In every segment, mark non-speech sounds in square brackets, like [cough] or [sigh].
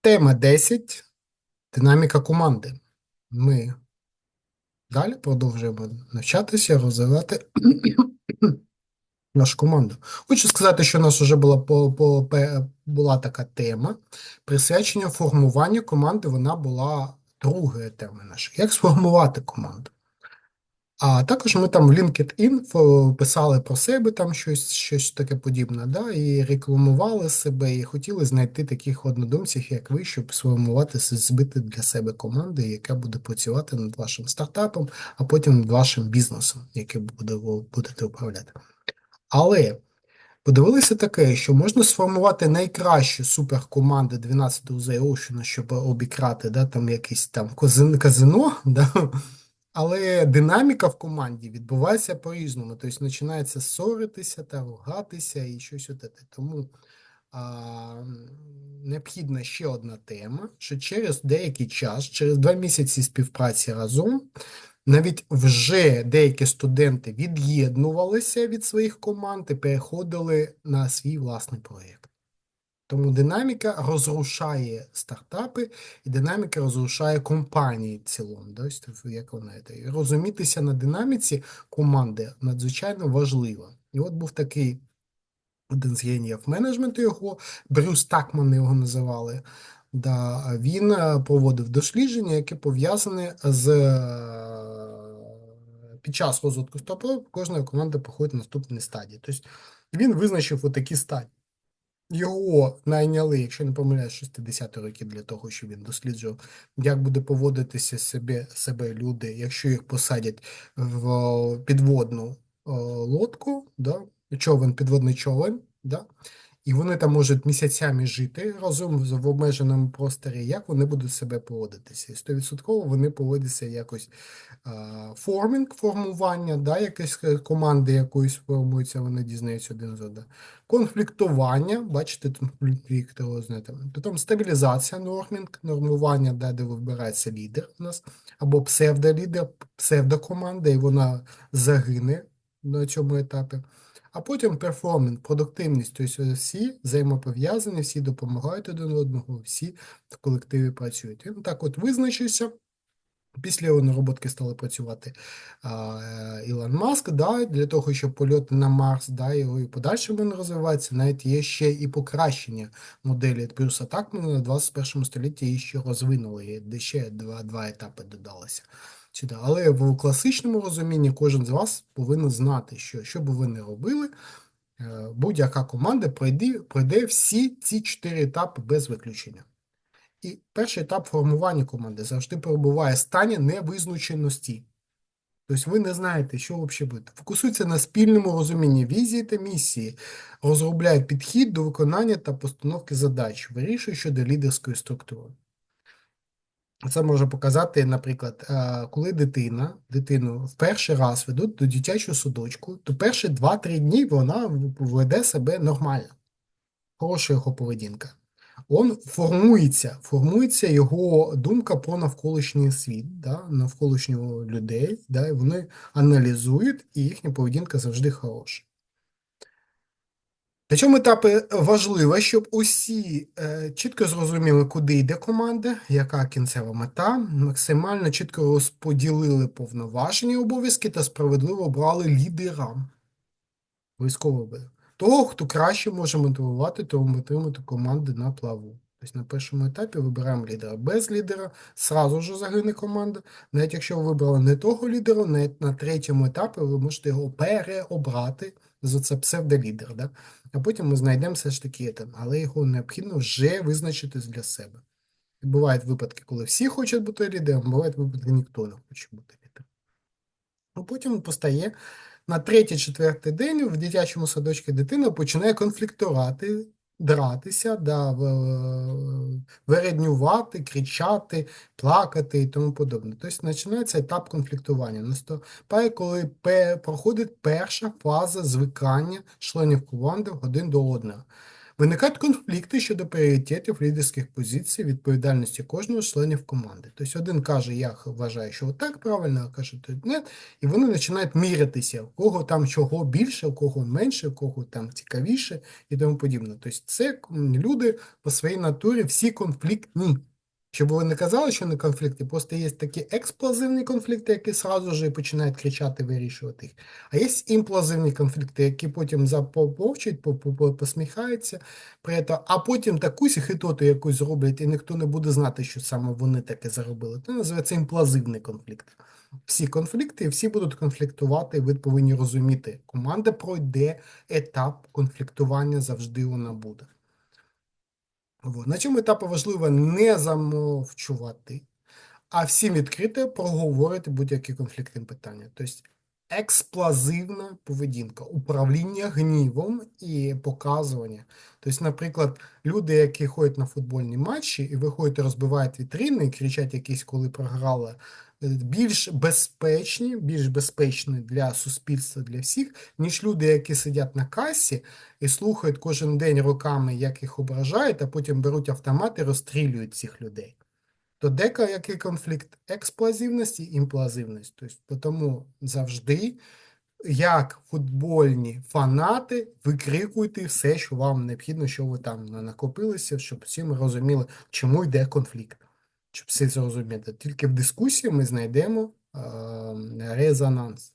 Тема 10. Динаміка команди. Ми далі продовжуємо навчатися, розвивати [clears throat] нашу команду. Хочу сказати, що у нас вже була по, по, була така тема. Присвячення формуванню команди, вона була другою темою нашою. Як сформувати команду? А також ми там в LinkedIn фо- писали про себе там щось, щось таке подібне, да, і рекламували себе, і хотіли знайти таких однодумців, як ви, щоб сформувати, збити для себе команду, яка буде працювати над вашим стартапом, а потім над вашим бізнесом, який буде, будете управляти. Але подивилися таке, що можна сформувати найкращу суперкоманду 12 UZ Ocean, щоб обікрати, да, там якийсь там казин- казино, да, але динаміка в команді відбувається по-різному. Тобто починається ссоритися та ругатися і щось от таке. Тому а, необхідна ще одна тема, що через деякий час, через два місяці співпраці разом, навіть вже деякі студенти від'єднувалися від своїх команд і переходили на свій власний проєкт. Тому динаміка розрушає стартапи, і динаміка розрушає компанії в цілому. Да? Як вона це. Розумітися на динаміці команди надзвичайно важливо. І от був такий один з геніїв менеджменту його, Брюс Такман його називали. Да, він е, проводив дослідження, яке пов'язане з е, під час розвитку стартапу кожна команда проходить наступні стадії. Тобто він визначив отакі стадії. Його найняли, якщо не помиляюсь, 60 роки для того, щоб він досліджував, як буде поводитися себе, себе люди, якщо їх посадять в підводну е, лодку, да, човен, підводний човен, да, і вони там можуть місяцями жити разом в обмеженому просторі, як вони будуть себе поводитися. І 100% вони поводяться якось формінг, формування, да, якась е, команди якоїсь формуються, вони дізнаються один з одного. Конфліктування, бачите, ви знаєте. Потім стабілізація, нормінг, нормування, да, де вибирається лідер у нас, або псевдолідер, псевдокоманда, і вона загине на цьому етапі. А потім перформінг, продуктивність, тобто всі взаємопов'язані, всі допомагають один одному, всі в колективі працюють. Він так от визначився. Після його нароботки стали працювати а, е, Ілон Маск, да, для того, щоб польоти на Марс, да, його і подальше він розвивається. Навіть є ще і покращення моделі Брюса Такмана на 21 столітті її ще розвинули, де ще два, два етапи додалося сюди. Але в класичному розумінні кожен з вас повинен знати, що що би ви не робили, е, будь-яка команда пройде, пройде всі ці чотири етапи без виключення. І перший етап формування команди завжди перебуває в стані невизначеності. Тобто ви не знаєте, що взагалі буде. Фокусується на спільному розумінні візії та місії, розробляє підхід до виконання та постановки задач, вирішує щодо лідерської структури. Це може показати, наприклад, е, коли дитина, дитину в перший раз ведуть до дитячого садочку, то перші 2-3 дні вона веде себе нормально, хороша його поведінка. Он формується, формується його думка про навколишній світ, да, навколишнього людей, да, вони аналізують, і їхня поведінка завжди хороша. На цьому етапі важливо, щоб усі е, чітко зрозуміли, куди йде команда, яка кінцева мета, максимально чітко розподілили повноважені обов'язки та справедливо обрали лідера. Військового. Того, хто краще може мотивувати та утримати команди на плаву. Тобто на першому етапі вибираємо лідера. Без лідера зразу ж загине команда. Навіть якщо ви вибрали не того лідера, навіть на третьому етапі ви можете його переобрати за це псевдолідер. Да? А потім ми знайдемо все ж таки там, але його необхідно вже визначити для себе. І бувають випадки, коли всі хочуть бути лідером, бувають випадки, ніхто не хоче бути лідером. А потім постає на третій-четвертий день в дитячому садочку дитина починає конфліктувати, дратися, да, вереднювати, кричати, плакати і тому подобне. Тобто починається етап конфліктування. Наступає, коли проходить перша фаза звикання членів команди один до одного. Виникають конфлікти щодо пріоритетів лідерських позицій, відповідальності кожного членів команди. Тобто один каже, я вважаю, що так правильно, а каже, то не, і вони починають мірятися, у кого там чого більше, у кого менше, у кого там цікавіше і тому подібне. Тобто це люди по своїй натурі всі конфліктні. Щоб ви не казали, що не конфлікти, просто є такі експлозивні конфлікти, які сразу ж починають кричати, вирішувати їх. А є імплозивні конфлікти, які потім заповчать, посміхаються, а потім таку хитоту якусь зроблять, і ніхто не буде знати, що саме вони таке заробили. Це називається імплозивний конфлікт. Всі конфлікти, всі будуть конфліктувати, ви повинні розуміти, команда пройде етап конфліктування, завжди вона буде. На цьому етапі важливо не замовчувати, а всім відкрито проговорити будь-які конфліктні питання. Тобто експлозивна поведінка, управління гнівом і показування. Тобто, наприклад, люди, які ходять на футбольні матчі і виходять, розбивають вітрини і кричать якісь, коли програли більш безпечні, більш безпечні для суспільства, для всіх, ніж люди, які сидять на касі і слухають кожен день роками, як їх ображають, а потім беруть автомат і розстрілюють цих людей. То дека конфлікт експлозивності і імплозивності. Тобто, тому завжди, як футбольні фанати, викрикуйте все, що вам необхідно, що ви там накопилися, щоб всі ми розуміли, чому йде конфлікт щоб все зрозуміти. Тільки в дискусії ми знайдемо резонанс.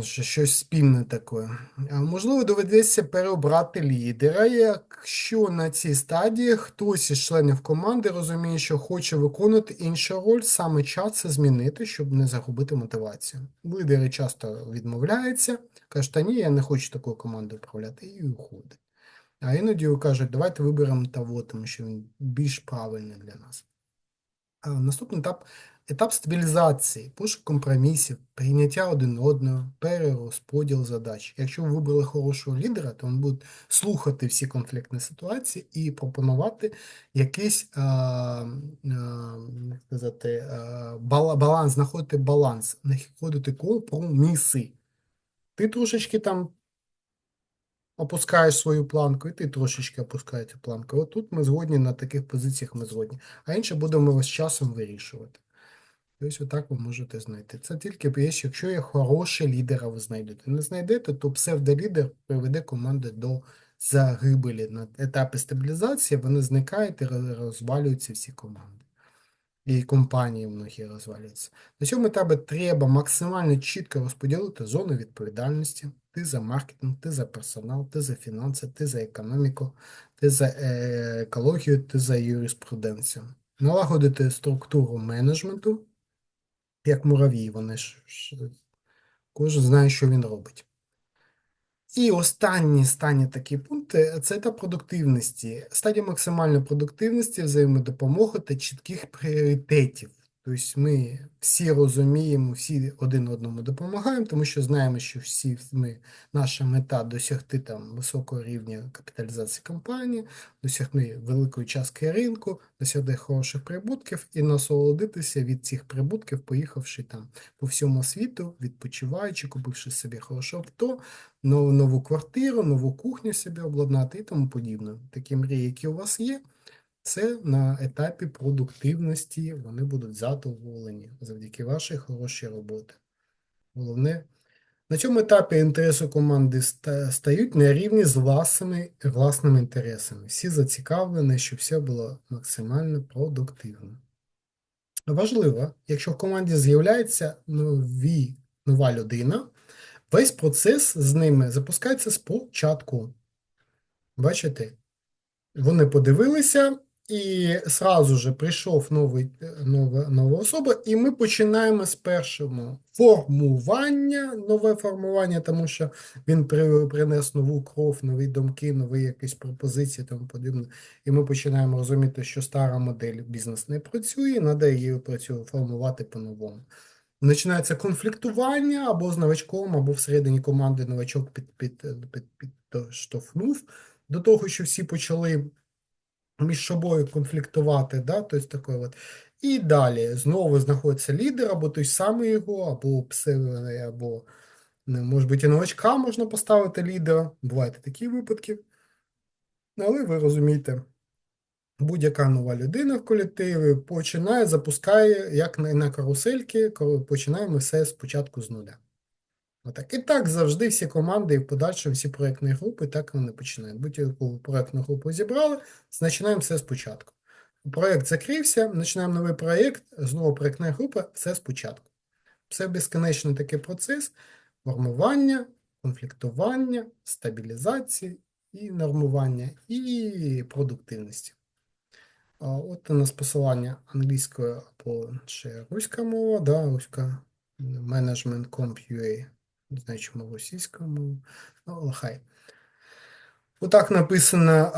Щось спільне таке. Можливо, доведеться переобрати лідера, якщо на цій стадії хтось із членів команди розуміє, що хоче виконувати іншу роль, саме час це змінити, щоб не загубити мотивацію. Лідери часто відмовляються, кажуть, та ні, я не хочу такою командою управляти, і уходить. А іноді кажуть, давайте виберемо того, тому що він більш правильний для нас. А Наступний етап етап стабілізації, пошук компромісів, прийняття один одного, перерозподіл задач. Якщо ви вибрали хорошого лідера, то він буде слухати всі конфліктні ситуації і пропонувати якийсь а, а, сказати, а, баланс, знаходити баланс, знаходити компроміси. Ти трошечки там опускаєш свою планку, і ти трошечки опускаєш планку. От тут ми згодні на таких позиціях ми згодні. А інше будемо з часом вирішувати. Ось отак ви можете знайти. Це тільки якщо є хороший лідера, ви знайдете. Не знайдете, то псевдолідер приведе команду до загибелі. На етапі стабілізації вони зникають і розвалюються всі команди і компанії многі розваляться. На цьому етапі треба максимально чітко розподілити зони відповідальності. Ти за маркетинг, ти за персонал, ти за фінанси, ти за економіку, ти за е, екологію, ти за юриспруденцію. Налагодити структуру менеджменту, як муравій, вони ж кожен знає, що він робить. І останні останні такі пункти це та продуктивності. Стадія максимальної продуктивності, взаємодопомоги та чітких пріоритетів. Тобто ми всі розуміємо, всі один одному допомагаємо, тому що знаємо, що всі ми, наша мета досягти там високого рівня капіталізації компанії, досягти великої частки ринку, досягти хороших прибутків і насолодитися від цих прибутків, поїхавши там по всьому світу, відпочиваючи, купивши собі хороше авто, нову, нову квартиру, нову кухню собі обладнати і тому подібне. Такі мрії, які у вас є. Це на етапі продуктивності вони будуть задоволені завдяки вашій хорошій роботі. Головне, на цьому етапі інтереси команди стають на рівні з власними власними інтересами. Всі зацікавлені, щоб все було максимально продуктивно. Важливо, якщо в команді з'являється нові, нова людина, весь процес з ними запускається спочатку. Бачите? Вони подивилися. І сразу же прийшов новий, нова, нова особа, і ми починаємо з першого формування, нове формування, тому що він при, принес нову кров, нові думки, нові якісь пропозиції тому подібне. І ми починаємо розуміти, що стара модель бізнес не працює, треба її працює формувати по-новому. Починається конфліктування або з новачком, або всередині команди новачок підштовхнув під, під, під, до того, що всі почали між собою конфліктувати, да, тобто такий от. І далі знову знаходиться лідер, або той самий його, або псевдо, або Може бути, і новачка можна поставити лідера. Бувають такі випадки. Але ви розумієте, будь-яка нова людина в колективі починає, запускає, як на, на карусельки, коли починаємо все спочатку з нуля. Отак. І так завжди всі команди і в подальшому всі проєктні групи, так вони починають. Будь-яку проєктну групу зібрали, починаємо все спочатку. Проєкт закрився, починаємо новий проєкт, знову проєктна група, все спочатку. Це безконечний такий процес формування, конфліктування, стабілізації і нормування, і продуктивності. От у нас посилання англійською або ще руська мова, да, руська management.com.ua. Не знаю, чому російською мовою, ну, але хай. Отак написано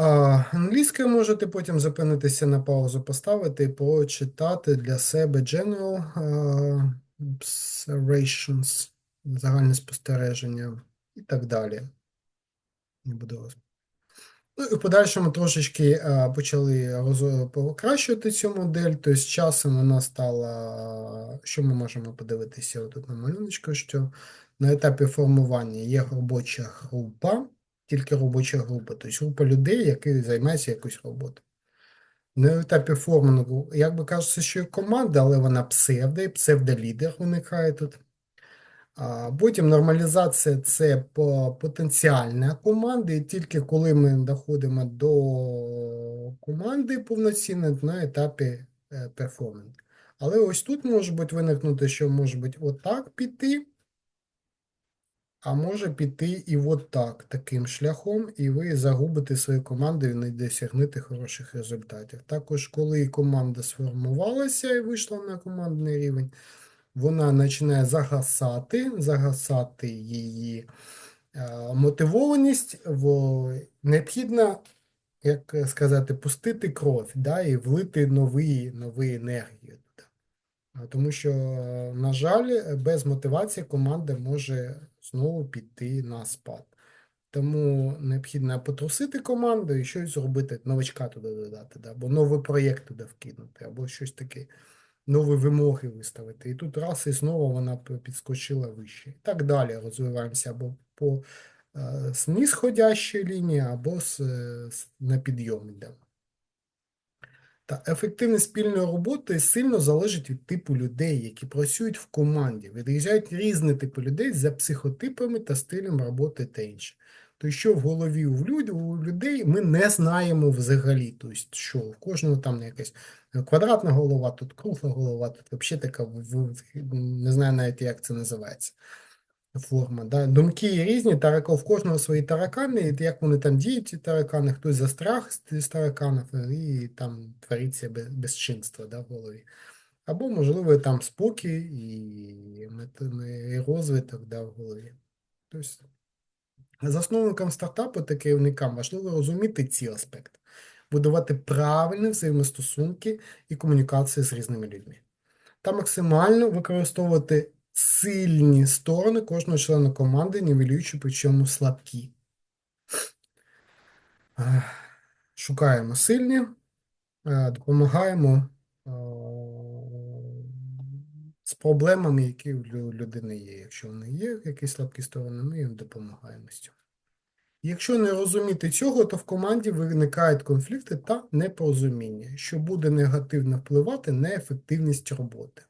англійською, можете потім зупинитися на паузу, поставити і прочитати для себе general observations, загальне спостереження і так далі. Не буду. Ну і в подальшому трошечки почали покращувати цю модель, тобто з часом вона стала, що ми можемо подивитися отут на малюночку, що на етапі формування є робоча група, тільки робоча група, тобто група людей, які займаються якоюсь роботою. На етапі формування, як би кажеться, що є команда, але вона псевдо, і псевдолідер виникає тут. Потім нормалізація це потенціальна команда, і тільки коли ми доходимо до команди повноцінної на етапі перформанс. Але ось тут може бути виникнути, що може бути отак піти, а може піти і от так, таким шляхом, і ви загубите свою команду і не досягнете хороших результатів. Також, коли команда сформувалася і вийшла на командний рівень, вона починає загасати, загасати її е, мотивованість, в... необхідно, як сказати, пустити кров да, і влити нові, нові енергії. Тому що, на жаль, без мотивації команда може знову піти на спад. Тому необхідно потрусити команду і щось зробити, новачка туди додати, да, або новий проєкт туди вкинути, або щось таке, нові вимоги виставити. І тут раз і знову вона підскочила вище. І так далі розвиваємося або по е, нисходящій лінії, або з, на підйом йдемо. Та ефективність спільної роботи сильно залежить від типу людей, які працюють в команді. Відрізняють різні типи людей за психотипами та стилем роботи та інше. То, що в голові у людей ми не знаємо взагалі. Тобто, що в кожного там якась квадратна голова, тут кругла голова, тут взагалі така не знаю навіть, як це називається форма. Да? Думки різні, тарако, в кожного свої таракани, і як вони там діють, ці таракани, хтось за страх з тараканів, і там твориться безчинство да, в голові. Або, можливо, там спокій і, і розвиток да, в голові. Тобто, засновникам стартапу та керівникам важливо розуміти ці аспекти, будувати правильні взаємостосунки і комунікації з різними людьми. Та максимально використовувати сильні сторони кожного члена команди, нівелюючи причому слабкі. Шукаємо сильні, допомагаємо з проблемами, які у людини є. Якщо вони є, якісь слабкі сторони, ми їм допомагаємо з цього. Якщо не розуміти цього, то в команді виникають конфлікти та непорозуміння, що буде негативно впливати на ефективність роботи.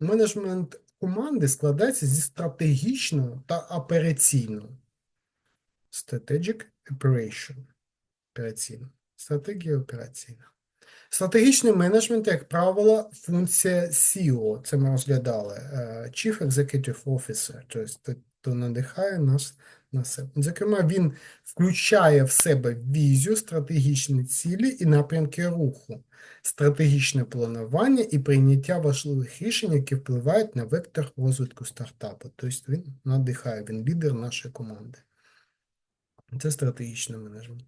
Менеджмент команди складається зі стратегічного та операційного. Strategic Operation. Операційна. Стратегія операційна. Стратегічний менеджмент, як правило, функція CEO. Це ми розглядали. Е, Chief Executive Officer, тобто, хто надихає нас на себе. Зокрема, він включає в себе візію, стратегічні цілі і напрямки руху, стратегічне планування і прийняття важливих рішень, які впливають на вектор розвитку стартапу. Тобто він надихає, він лідер нашої команди. Це стратегічний менеджмент.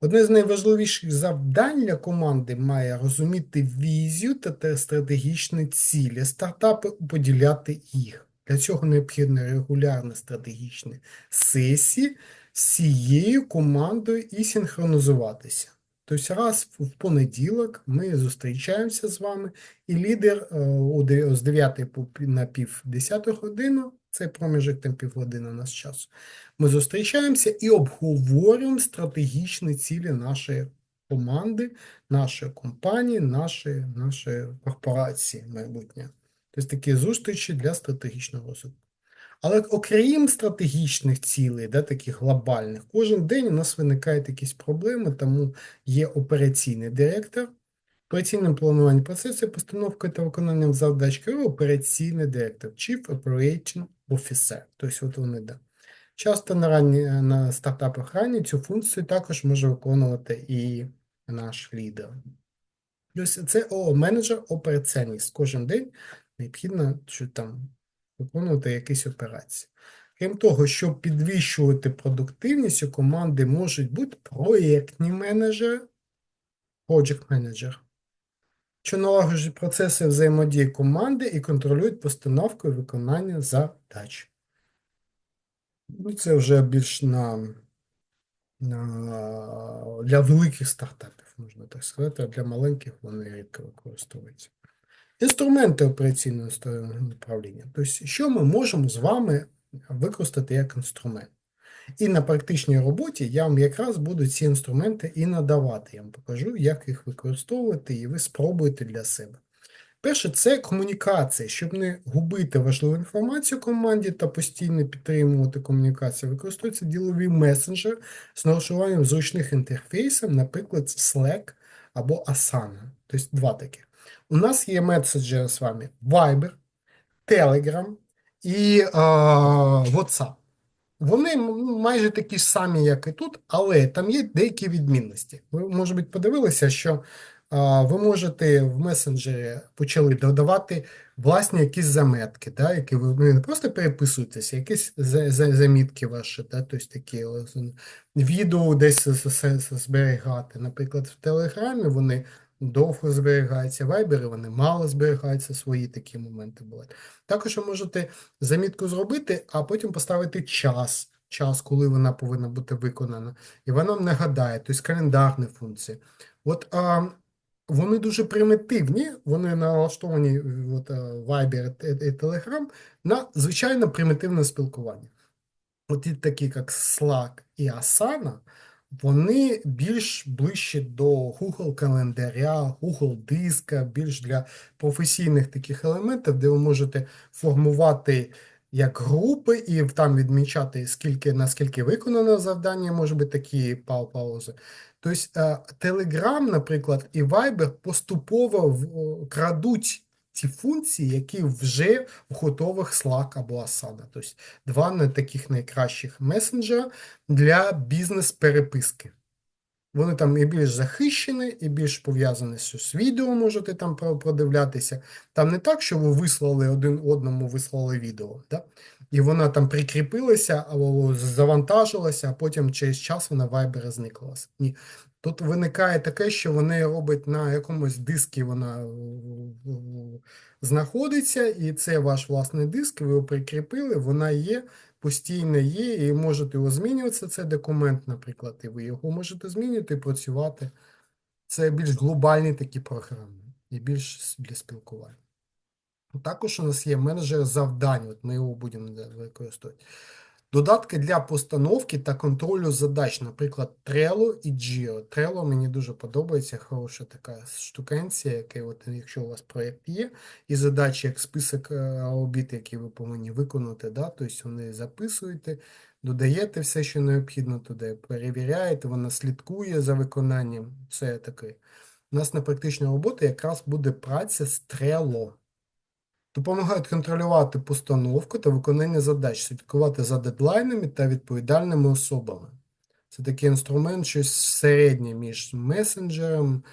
Одне з найважливіших завдань для команди має розуміти візію та стратегічні цілі стартапи, поділяти їх. Для цього необхідно регулярні стратегічні сесії з цією командою і синхронізуватися. Тобто раз в понеділок ми зустрічаємося з вами, і лідер е, з 9 по пі- на пів 10 годину, це проміжок там півгодини у нас часу, ми зустрічаємося і обговорюємо стратегічні цілі нашої команди, нашої компанії, нашої, нашої корпорації майбутнє. Тобто такі зустрічі для стратегічного розвитку. Але окрім стратегічних цілей, да, таких глобальних, кожен день у нас виникають якісь проблеми, тому є операційний директор, операційним плануванням процесу, постановкою та виконанням задач керує операційний директор, Chief Operating Officer. Тобто от вони, да. Часто на, ранні, на стартапах ранні цю функцію також може виконувати і наш лідер. Тобто це о, менеджер операційність. Кожен день необхідно що там виконувати якісь операції. Крім того, щоб підвищувати продуктивність, у команди можуть бути проєктні менеджери, project менеджер, що налагоджують процеси взаємодії команди і контролюють постановку і виконання задач. Ну, це вже більш на, на, для великих стартапів, можна так сказати, а для маленьких вони рідко використовуються. Інструменти операційного управління. Тобто, що ми можемо з вами використати як інструмент? І на практичній роботі я вам якраз буду ці інструменти і надавати. Я вам покажу, як їх використовувати, і ви спробуєте для себе. Перше, це комунікація. Щоб не губити важливу інформацію команді та постійно підтримувати комунікацію, використовується діловий месенджер з налаштуванням зручних інтерфейсів, наприклад, Slack або Asana. Тобто два такі. У нас є меседжери з вами Viber, Telegram і е, WhatsApp. Вони майже такі ж самі, як і тут, але там є деякі відмінності. Ви, може бути, подивилися, що а, ви можете в месенджері почали додавати власні якісь заметки, да, які ви ну, не просто переписуєтеся, якісь за- за- замітки ваші, да, тобто такі відео десь зберігати. Наприклад, в Телеграмі вони довго зберігаються, в Вайбері вони мало зберігаються, свої такі моменти бувають. Також ви можете замітку зробити, а потім поставити час, час, коли вона повинна бути виконана, і вона вам нагадає, тобто календарні функції. От а, вони дуже примітивні, вони налаштовані е, от, а, Viber і Telegram на звичайно примітивне спілкування. От такі, як Slack і Asana, вони більш ближче до Google календаря, Google диска, більш для професійних таких елементів, де ви можете формувати як групи і там відмічати, скільки, наскільки виконано завдання, може бути такі паузи. Тобто е, Telegram, наприклад, і Viber поступово в- крадуть ті функції, які вже в готових Slack або Asana. Тобто два не таких найкращих месенджера для бізнес-переписки. Вони там і більш захищені, і більш пов'язані з відео, можете там продивлятися. Там не так, що ви вислали один одному, вислали відео, да? і вона там прикріпилася або завантажилася, а потім через час вона в Viber зникла. Ні. Тут виникає таке, що вони роблять на якомусь дискі, вона е, знаходиться, і це ваш власний диск, ви його прикріпили, вона є, постійно є, і можете його змінювати, це документ, наприклад, і ви його можете змінювати і працювати. Це більш глобальні такі програми і більш для спілкування. Також у нас є менеджер завдань, от ми його будемо використовувати. Додатки для постановки та контролю задач, наприклад, Trello і Geo. Trello мені дуже подобається, хороша така штукенція, яка, от, якщо у вас проєкт є, і задачі, як список е, робіт, які ви повинні виконати, да? тобто вони записуєте, додаєте все, що необхідно туди, перевіряєте, вона слідкує за виконанням. Це таке. У нас на практичній роботі якраз буде праця з Trello. Допомагають контролювати постановку та виконання задач, слідкувати за дедлайнами та відповідальними особами. Це такий інструмент, щось середнє між месенджером,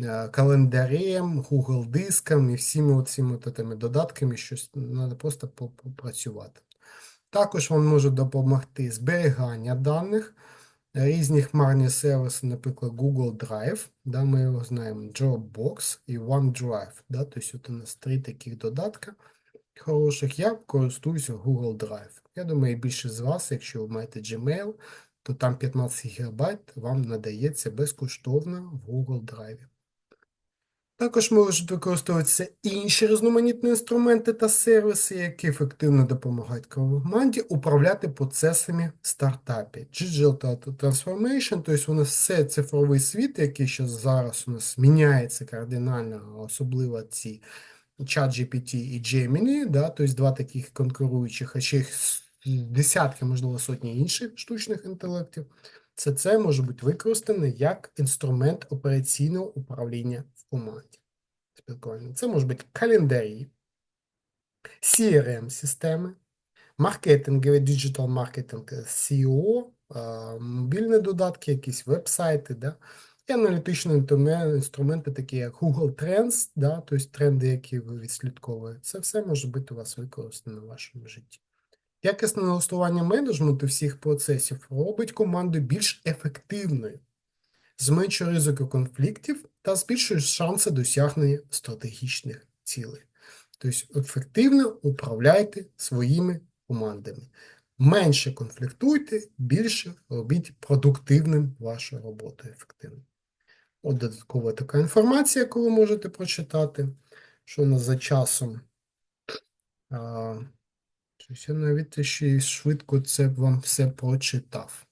е, календарем, Google диском і всіми цими додатками, щось треба просто попрацювати. Також вам може допомогти зберігання даних, різні хмарні сервіси, наприклад, Google Drive, да, ми його знаємо, Dropbox і OneDrive. Да, тобто у нас три таких додатка хороших. Я користуюся Google Drive. Я думаю, більше з вас, якщо ви маєте Gmail, то там 15 ГБ вам надається безкоштовно в Google Drive. Також можуть використовуватися інші різноманітні інструменти та сервіси, які ефективно допомагають команді управляти процесами в стартапі. Digital Transformation, тобто нас все цифровий світ, який ще зараз у нас міняється кардинально, особливо ці ChatGPT і Gemini, да, тобто два таких конкуруючих, а ще їх десятки, можливо, сотні інших штучних інтелектів. Це це може бути використане як інструмент операційного управління в команді. Спілкування. Це може бути календарі, CRM-системи, маркетингові, диджитал маркетинг, SEO, мобільні додатки, якісь веб-сайти, да? і аналітичні інструменти, такі як Google Trends, да? тобто тренди, які ви відслідковуєте. Це все може бути у вас використано в вашому житті. Якісне налаштування менеджменту всіх процесів робить команду більш ефективною, зменшує ризику конфліктів та збільшує шанси досягнення стратегічних цілей. Тобто ефективно управляйте своїми командами. Менше конфліктуйте, більше робіть продуктивним вашу роботу ефективно. От додаткова така інформація, яку ви можете прочитати, що у нас за часом. А, щось я навіть ще швидко це вам все прочитав.